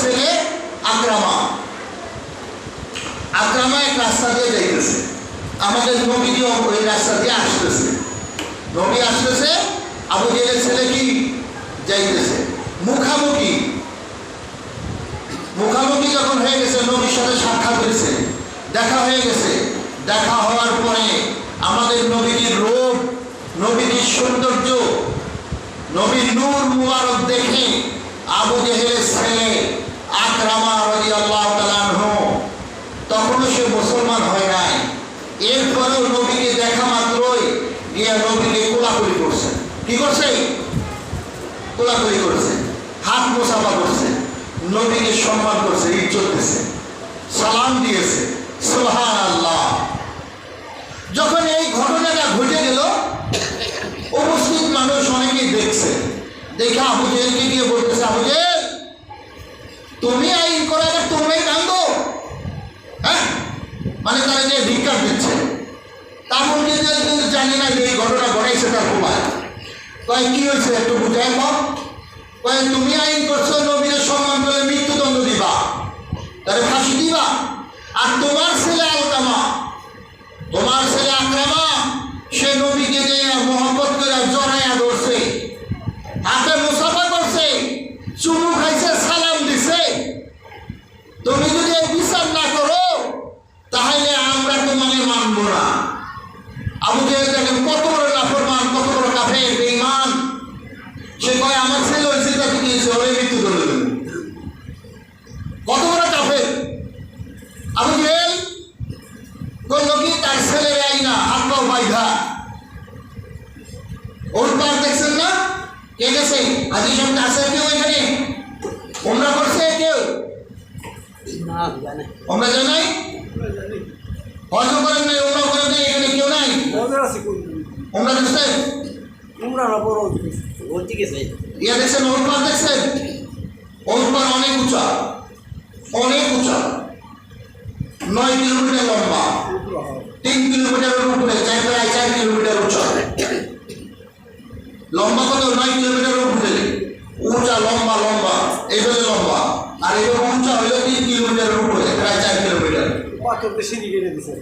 ছেলে আকরামা আকরামা এক রাস্তা দিয়ে যাইতেছে। আমাদের ওই রাস্তা দিয়ে আসতেছে। নবী আসতেছে, আবু জেলের ছেলে কি যাইতেছে? মুখামুখি। মুখামুখি যখন হয়ে গেছে, নবীর সাথে সাক্ষাৎ হয়েছে। দেখা হয়ে গেছে। দেখা হওয়ার পরে আমাদের নবীজির রূপ, নবীজির সৌন্দর্য, নবীর নূর মুবারক দেখে আবু জেহেলের ছেলে দেখা মাত্রই গিয়ে নবীকে কোলাকুলি করছে। কি করছে? কোলাকুলি করছে। হাত মোসাফা করছে। নবীকে সম্মান করছে আল্লাহ যখন এই ঘটনাটা ঘটে দেখছে। গিয়ে বলতেছে, আবু জেল তুমি আইন করে আবার তোমরাই কান্দো? হ্যাঁ? মানে তারা যে ভিক্ষা দিচ্ছে। তারপর যে জানি না যে এই ঘটনা ঘটাইছে তার প্রমাণ। কয়, কি হয়েছে একটু বুঝাই কম কয়, তুমি আইন করছ নবীর সম্মান করে মৃত্যুদণ্ড দিবা। তাহলে ফাঁসি দিবা। আর তোমার ছেলে আলকামা তোমার ছেলে আক্রামা, সে নবীকে যে মোহাম্মত করে জড়াইয়া ধরছে। হাতে মুসাফা করছে চুমু খাইছে সালাম দিছে তুমি যদি এই বিচার না করো তাহলে আমরা তোমাকে মানবো না আবু জেহেল দেখেন কত বড় নাফরমান কত বড় কাফে বেঈমান সে কয় আমার ছেলে ওই মৃত্যু করে দেবেন। কত বড় কাফে আবু জেহেল করল কি তার ছেলের আই না হাত পাও বাইধা ওর পার দেখছেন না? কে গেছে আজি সব আছে কেউ এখানে? ওমরা করছে কেউ? ওমরা জানাই হজ করেন নাই ওমরা করেন নাই এখানে কেউ নাই? ওমরা দেখছেন তোমরা না বড় ওর দিকে যাই। ইয়া দেখছেন ওর পার দেখছেন? ওর পার অনেক উঁচা অনেক উঁচা। নয় কিলোমিটার লম্বা তিন কিলোমিটারের উপরে চার প্রায় চার কিলোমিটার উঁচা। লম্বা কত? নয় কিলোমিটারের উপরে। উঁচা লম্বা লম্বা এইভাবে লম্বা। আর এইভাবে উঁচা হইল তিন কিলোমিটারের উপরে প্রায় চার কিলোমিটার। পাথর দিয়ে সিঁড়ি কেটে দিছে।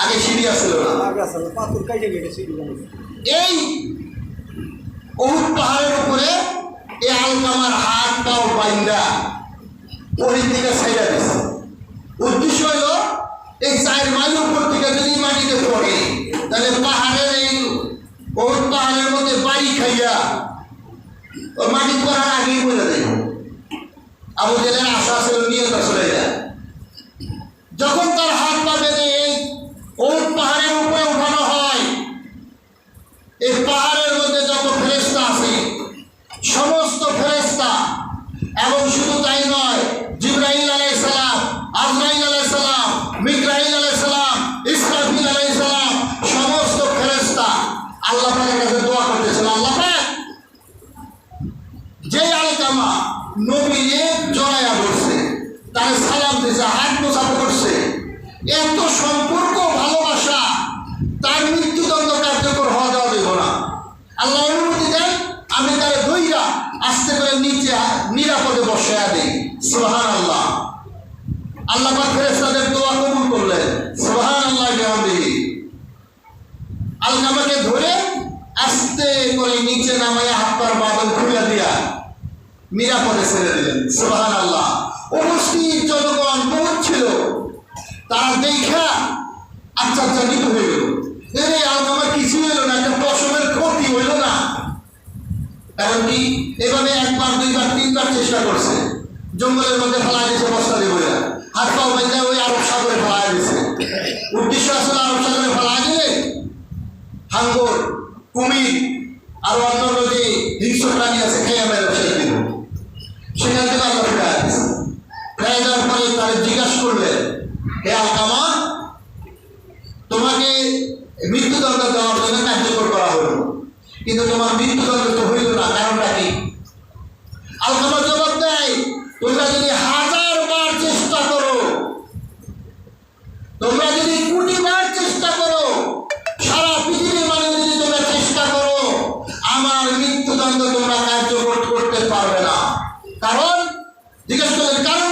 আগে সিঁড়ি আসছিল না। আগে আসলে পাথর কাইটে কেটে সিঁড়ি এই অহুদ পাহাড়ের উপরে এই আলকামার হাত পাও বাইন্দা ওই দিকে ছাইড়া দিছে। উদ্দেশ্য হলো, এই চার মাইল উপর থেকে যদি মাটিতে পড়ে, তাহলে পাহাড়ের এই অহুদ পাহাড়ের মধ্যে বাড়ি খাইয়া মাটি পড়ার আগেই বলে দেয়। জেলের আশা নিয়ত চলে যায়। যখন তার হাত পা বেঁধে এই ওট পাহাড়ের উপরে উঠানো হয় এই পাহাড়ের মধ্যে যত ফেরেস্তা আছে সমস্ত ফেরেস্তা এবং শুধু তাই নয় জিব্রাহিল আলাই সালাম আজরাইল সম্পর্ক, ভালোবাসা, তার মৃত্যুদণ্ড কার্যকর হওয়া যাওয়া দেব না। আল্লাহ আমি তার দইরা আস্তে করে নিচে, নিরাপদে বসায়া দিই। সোহান আল্লাহ আল্লাহ ফেরেস্তাদের দোয়া কবুল করলেন। সোহান আল্লাহ ধরে আস্তে করে নিচে নামাইয়া হাত পার বাদল খুলে দিয়া নিরাপদে ছেড়ে দিলেন। সুবাহান আল্লাহ উপস্থিত জনগণ দেখা কিছু হইল না, একটা পশমের ক্ষতি হইল না। এমনকি এভাবে একবার, দুইবার, তিনবার চেষ্টা করছে। জঙ্গলের মধ্যে ফেলা দিয়েছে বস্তা দিয়ে পাও বেঁধে ওই আরব সাগরে ফেলা দিয়েছে উদ্দেশ্য আসলে আরব সাগরে ফেলা দিলে হাঙ্গর, কুমির আর যে হিংস্র প্রাণী আছে খেয়ে মেরে ছেড়ে দিব সেখান দেওয়ার জন্য কার্যকর করা হলো। কিন্তু তোমার মৃত্যুদণ্ড তো হইল না, কারণটা কি? আলকামা জবাব দেয়, তোমরা যদি হাজার পর্যন্ত তোমরা কার্য করতে পারবে না। কারণ জিজ্ঞেস করলেন কারণ